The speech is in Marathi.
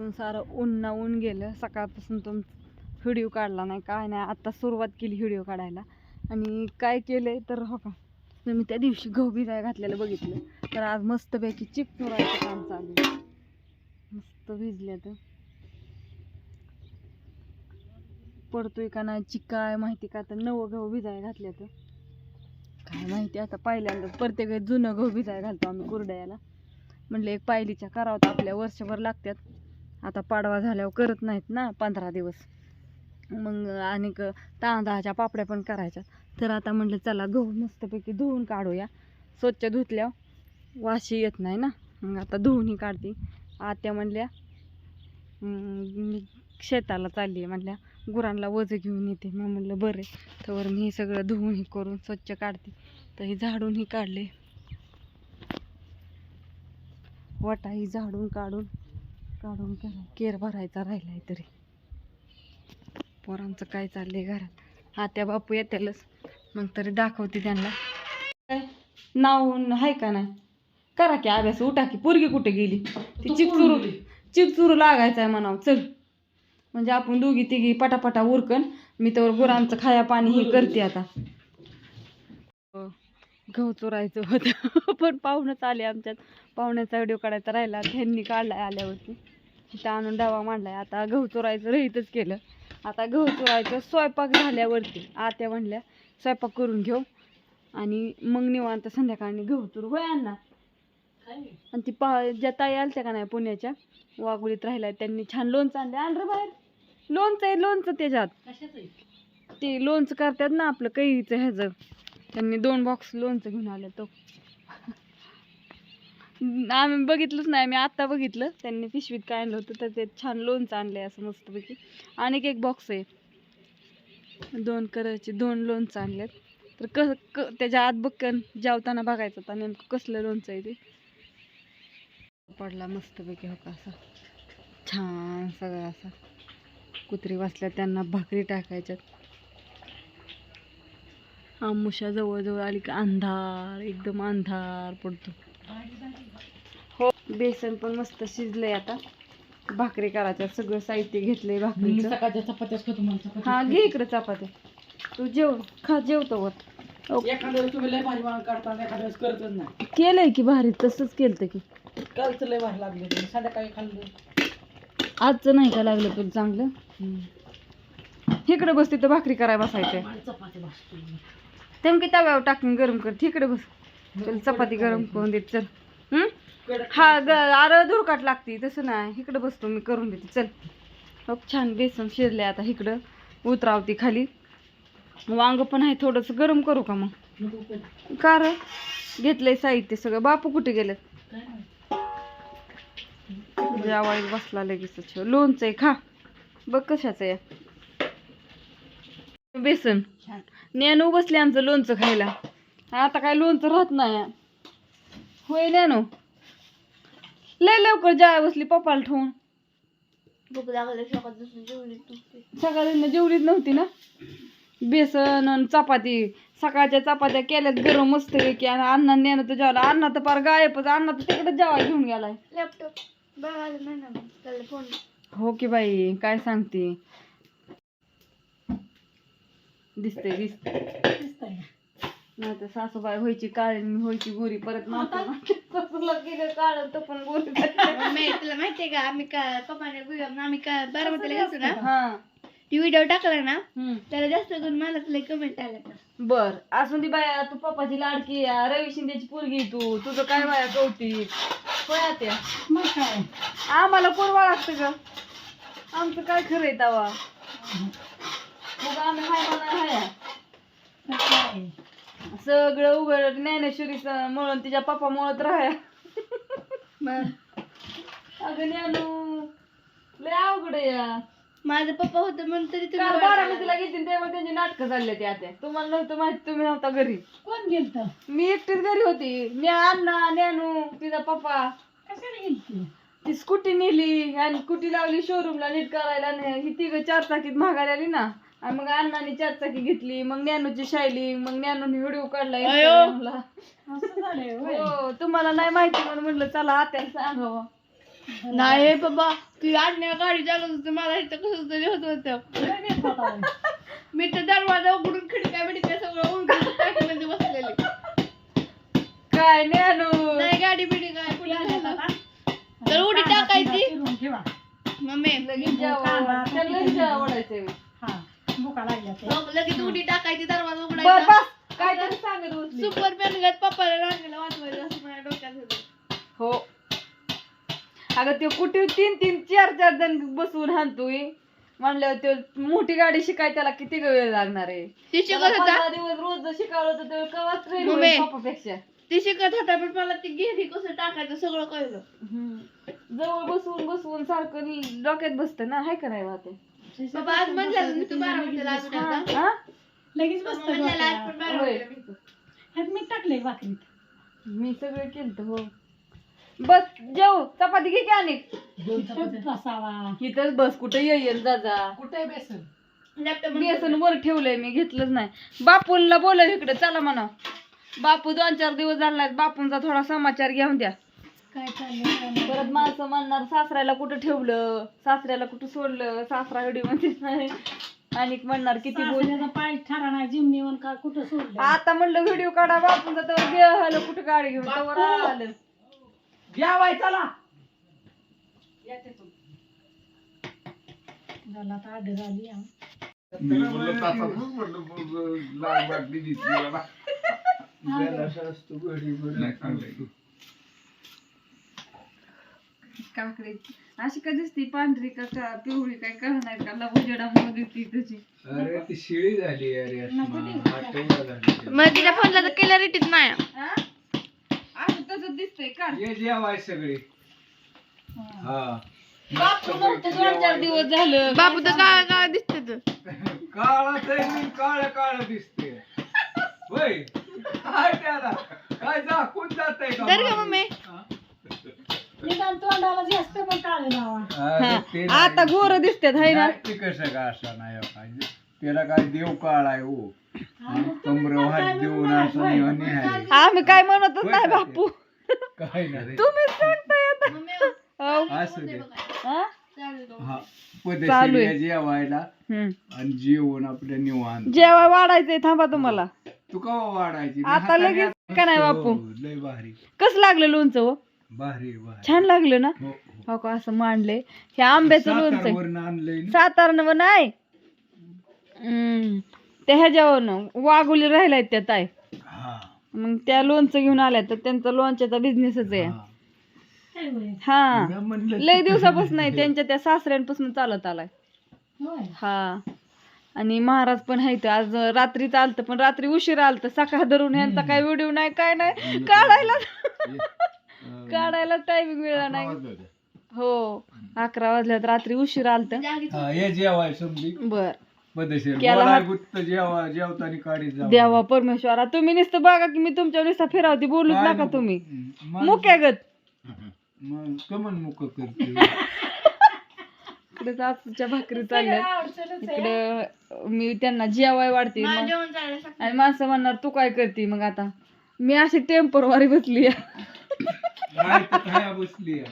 सकाळपासून सारं ऊन ना ऊन गेलं. सकाळपासून तुम व्हिडिओ काढला नाही काय नाही. आत्ता सुरुवात केली व्हिडिओ काढायला. आणि काय केलं तर हो का मी त्या दिवशी गहू भिजाय घातलेलं बघितलं. तर आज मस्तपैकी चिक चुरायचं काम चालू मस्त भिजले तर. पडतोय का नाही चिकाय माहिती का तर नवं गहू भिजाय घातले तर. काय माहिती आता पहिल्यांदाच प्रत्येक जुनं गहू भिजाय घालतो आम्ही कुरड्याला. म्हणलं एक पायलीच्या करावं तर आपल्या वर्षभर लागतात आता पाडवा झाल्यावर करत नाहीत ना पंधरा दिवस. मग आणि तांदळाच्या पापड्या पण करायच्या. तर आता म्हणलं चला गहू मस्तपैकी धुवून काढूया. स्वच्छ धुतल्यावर वाशी येत नाही ना. मग आता धुवूनही काढते. आत्या म्हणल्या शेताला चालली आहे म्हणल्या गुरांना वज घेऊन येते. मग म्हणलं बरं आहे. तर मी हे सगळं धुवून हे करून स्वच्छ काढते. तर हे झाडूनही काढले. वटाही झाडून काढून काढून केर भरायचा राहिलाय तरी. पोरांचं काय चाललंय घरात? आत्या बापू येतेलच मग तरी दाखवते त्यांना. नाव आहे का नाही? करा की अभ्यास उठा की. पोरगी कुठे गेली? ती चिकचुरू चिकचुरू लागायचं आहे म्हणावं. चल. म्हणजे आपण दोघी तिघी पटापटा उरकन मी तर गुरांचं खाया पाणी हे करते आता. हो, गहू चोरायचं होतं. पण पाहुणंच आले आमच्यात. पाहुण्याचा व्हिडिओ काढायचा राहिला. त्यांनी काढलाय आल्यावरती. तिथं आणून डावा मांडलाय. आता गहू चोरायचं रहितच केलं. आता गहू चोरायचं. स्वयंपाक झाल्यावरती. आत्या म्हणल्या स्वयंपाक करून घेऊ. आणि मग निवांत संध्याकाळी गहू चोरू होय अण्णा? आणि ती पा ज्या ताई आलत्या का नाही पुण्याच्या वाघुलीत राहिल्या. त्यांनी छान लोणचं आणले आण रे बाहेर. लोणचं आहे लोणचं त्याच्यात. ते लोणचं करतात ना आपलं कैरीचं ह्याचं. त्यांनी दोन बॉक्स लोणचं घेऊन आलं तो आम्ही बघितलंच नाही मी आत्ता बघितलं. त्यांनी पिशवीत काय आणलं होतं तर ते छान लोणचं आणलंय असं मस्तपैकी. आणि एक बॉक्स आहे. दोन करायचे दोन लोणचं आणलेत. तर क क त्याच्या आत बक्कन जेवताना बघायचं होता नेमकं कसलं लोणचं आहे ते. पडला मस्तपैकी हो का असा. छान सगळा असा. कुत्री वाचल्या त्यांना भाकरी टाकायच्यात. आमुषा जवळजवळ आली का अंधार एकदम अंधार पडतो. हो बेसन पण मस्त शिजलंय आता. भाकरी करायच्या सगळं साहित्य घेतलंय भाकरीचं. सकाळच्या चपात्याच खातो मला चपात्या हा घे इकडे चपात्या. तू जेव खा जेवतो वर केलंय की भारी तसंच केलं की. कालचं लय भारी लागले संध्याकाळी खाल्लं. आजचं नाही का लागलं तुला चांगलं? इकडे बस तिथं भाकरी कराय बसायचंय. तेम की तव्यावर टाकून गरम कर. तिकडे बस. चल चपाती गरम करून देते. चल. हम्म? हा ग अरे धुरकाट लागते. तसं नाही. इकडे बसतो मी करून देते. चल. खूप छान बेसन शिरले आता इकडं. उतरावती खाली. वांग पण आहे थोडंसं. गरम करू का मग? कार घेतलंय साहित्य सगळं. बापू कुठे गेलं जेवायला बसला लगेच लोणचं आहे. खा. बघ कशाचं आहे. बेसन. नॅनो बसले आमचं लोणचं खायला. आता काय लोणचं राहत नाही. होय नॅनो लय लवकर जाय बसली पप्पाला ठेवून. सकाळी जेवलीच नव्हती ना? बेसन आणि चपाती. सकाळच्या चपात्या केल्यात गरम मस्त की आणि अण्णा नेणं तर जेवायला. अण्णा तर फार गायबच अण्णा तर तिकडे जेवायला घेऊन गेलाय. हो की बाई काय सांगते. दिसते दिसते दिसतंय नाही तर सासूबाई व्हायची काळी मी व्हायची गोरी परत नव्हतं सासूला केलं काळ तर पण गोरी तुला माहितीये का? आम्ही का पप्पाने video- आम्ही का बारामतीला गेलतो ना? हा. ती व्हिडिओ टाकला ना हम्म. त्याला जास्त करून मला तुला कमेंट आल्या बर असून ती बाया तू पप्पाची लाडकी आहे, रवी शिंदेची पोरगी तू. तुझं काय बाया कौतिक? होय त्या मग काय? आम्हाला कोण वाळगतं ग आमचं काय खरंय तवा? मग आम्ही हाय म्हणा हाय मग काय सगळं उघड. ज्ञानेश्वरी म्हणून तिच्या पप्पा मुळत राहाय अगं ज्ञानू लय अवघड आहे या. माझं पप्पा होतं म्हणून तरी तुम्ही काल बारामतीला गेली तेव्हा त्यांची नाटकं चालले ते आता तुम्हाला नव्हतं माहिती तुम्ही नव्हता घरी. कोण गेलत? मी एकटीच घरी होती. मी अण्णा ज्ञानू तिचा पप्पा. कशाला गेलती? ती स्कूटी नेली आणि स्कूटी लावली शोरूमला नीट करायला आणि ही तिघ चार चाकीत महागायला आली ना. आणि मग अण्णाने चार चाकी घेतली मग ज्ञानूची शायली मग ज्ञानूने व्हिडिओ काढला Instagramला. असं झालंय होय हो तुम्हाला नाही माहिती म्हणून म्हटलं चला आत्याला सांगावं नाही पप्पा ती आणण्या गाडी चालवत होती मला इथं कसं तरी होत होतं लय बेस होता. मी तर दरवाजा उघडून खिडक्या बिडक्या सगळं उघडून टाकीमध्ये बसलेली काय ज्ञानू नाही गाडी बिडी काय झालं होता. तर उडी कांदा टाकायची. चिरून ठेवा. मम्मी लगेच जेवा- त्यांना लगेच जेवायचंय. हा, भुका लागल्या ते. मग लगेच उडी टाकायची दरवाजा उघडायचा. बस सांगत पप्पाला रांगेला वाचवायचं असं माझ्या डोक्यात होतं. हो. अगं ते कुठे तीन तीन चार चार जण बसवून हाणतोय. म्हणल्यावर ते मोठी गाडी शिकाय त्याला किती वेळ लागणार आहे? ती त्याला शिकत होता? पंधरा दिवस रोज जर शिकावलं तर ते कवाच ट्रेन मम्मी. होईल पप्पापेक्षा. ती शिकत होता पण मला ती घेरी कसं टाकायचं सगळं कळलं. हम्म. जवळ बसवून बसवून सारखं डोक्यात बसतं ना हाय का नाही बा ते बाबा आज तू हा? लगेच बसतं आज पण. ह्यात मीठ भाकरीत मी सगळं केलं हो. बस जेव चपाती घे की अनेक इथंच बसावा. इथंच बस कुठे येईल जा कुठे बेसन? लॅपटॉप बेसन वर ठेवलंय मी घेतलंच नाही. बापूंला बोलव इकडे चला म्हणा. बापू दोन चार दिवस झाला बापूंचा थोडा समाचार घेऊन द्या. काय चाललंय? परत माणसं म्हणणार सासऱ्याला कुठं ठेवलं? सासऱ्याला कुठं सोडलं? सासरा व्हिडिओमध्ये नाही. आणि म्हणणार किती बोल सासऱ्याचा पाय ठरा नाही जिमनीवर का कुठं सोडलं? आता म्हणलं व्हिडिओ काढा बापूंचा तर गेलं कुठं गाडी घेऊन तवर आलं. चला! झाला आता आडर आली हा. मी म्हणलं तासातच म्हणलं मग लाल बाटली दिसली मला. जरासा असतो घडी भर. नाही, चांगलं आहे. काकडी. अशी का दिसती पांढरी का का पिवळी काय कळ नाही का लवजडामध्ये दिसती तशी अरे ती शिळी झाली अरे मग तिच्या फोनला तर क्लॅरिटीच नाही. हा? असं तसं दिसतंय का? ये जेवाय सगळे. हा. बापू नव्हतं दोन चार दिवस झालं. बापू तर काय काय दिसत काळाच आहे काळ काळ दिसते होय. काय त्याला. काय दाखवून जात आहे तर का मम्मी. निदान तोंडाला जास्त पण काळे लावा आता गोर दिसतात हाय ना? ते कसं का असा नाही हो पाहिजे त्याला काय देव काळ आहे हो. कमर हात देऊन असं. आम्ही काय म्हणतच नाही बापू? काय नाही तुम्हीच सांगताय आता. हो. असं दे. हा? हा चालू आहे. जेवायला हम्म. आणि जेवण निवांत. जेवाय वाढायचंय थांबा तुम्हाला. तू का वाढायची? आता लगेच का नाही बापू? लय भारी. कसं लागलं लोणचं हो? छान लागलं ना? हो, हो. हो का असं मांडले हे आंब्याचं लोणचं. सातारनं नाही हम्म. ते ह्याच्यावरनं वाघुली राहिलाय त्या ताय हा. मग त्या लोणचं घेऊन आल्या तर त्यांचा लोणच्याचा बिझनेसच आहे. हा. हा लय दिवसापासून नाही त्यांच्या त्या सासऱ्यांपासून चालत आलाय. हा. आणि महाराज पण आहेत आज रात्री चालतं पण रात्री उशिरा आलतं. सकाळ धरून यांचा काय व्हिडिओ नाही काय नाही. काढायला. काढायला टायमिंग मिळाला नाही. हो अकरा वाजल्यात रात्री उशिरा आलतं. हा, ये जेवाय समजी बर. देवा परमेश्वरा तुम्ही नुसतं बघा की मी तुमच्या नुसता फिरावती बोलूच नका. तुम्ही. हम्म, मग- मुक्यागत मग कमन मुक करते. इकडे सासूच्या भाकरी चालल्या. इकडे मी त्यांना जेवाय वाढते. आणि माणसं म्हणणार तू काय करते मग आता? मी अशी टेम्परवारी बसली बसली